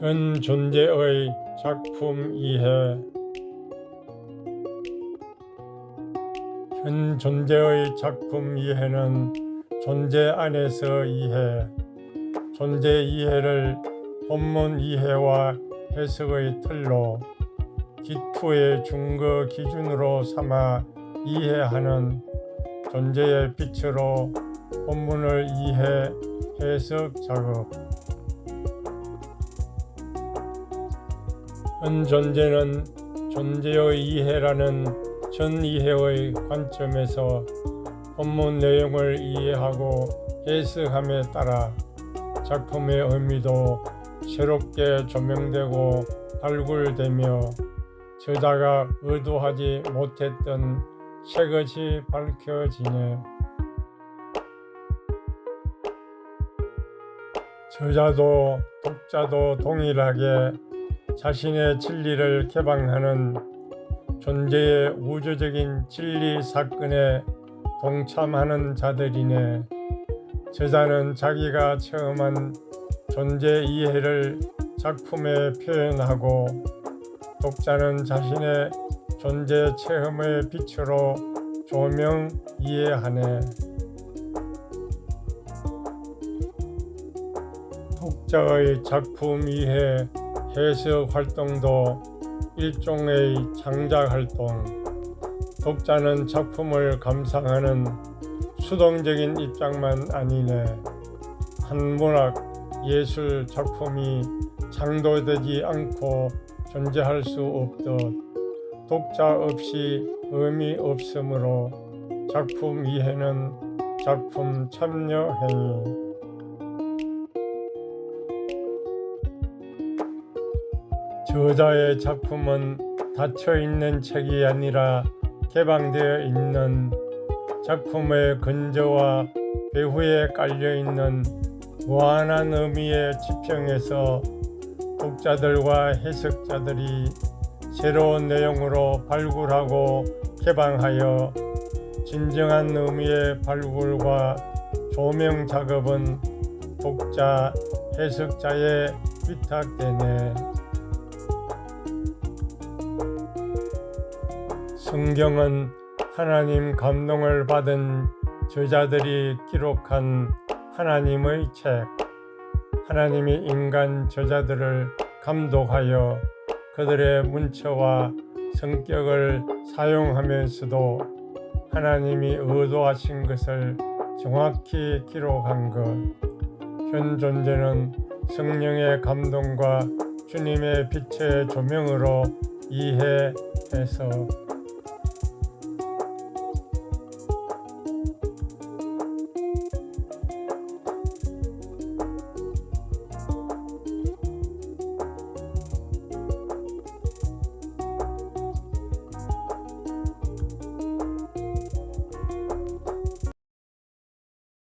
현 존재의 작품 이해. 현 존재의 작품 이해는 존재 안에서 이해. 존재 이해를 본문 이해와 해석의 틀로 기투의 중거 기준으로 삼아 이해하는 존재의 빛으로 본문을 이해 해석 작업 현 존재는 존재의 이해라는 전 이해의 관점에서 본문 내용을 이해하고 해석함에 따라 작품의 의미도 새롭게 조명되고 발굴되며 저자가 의도하지 못했던 새것이 밝혀지네. 저자도 독자도 동일하게 자신의 진리를 개방하는 존재의 우주적인 진리 사건에 동참하는 자들이네. 저자는 자기가 체험한 존재 이해를 작품에 표현하고 독자는 자신의 존재 체험의 빛으로 조명 이해하네. 독자의 작품 이해 해석 활동도 일종의 창작 활동. 독자는 작품을 감상하는 수동적인 입장만 아니네. 한 문학 예술 작품이 창조되지 않고 존재할 수 없듯 독자 없이 의미 없으므로 작품 이해는 작품 참여 행위. 저자의 작품은 닫혀 있는 책이 아니라 개방되어 있는 작품의 근저와 배후에 깔려 있는 무한한 의미의 지평에서 독자들과 해석자들이 새로운 내용으로 발굴하고 개방하여 진정한 의미의 발굴과 조명 작업은 독자, 해석자에 위탁되네. 성경은 하나님 감동을 받은 저자들이 기록한 하나님의 책. 하나님이 인간 저자들을 감독하여 그들의 문체와 성격을 사용하면서도 하나님이 의도하신 것을 정확히 기록한 것. 현 존재는 성령의 감동과 주님의 빛의 조명으로 이해해서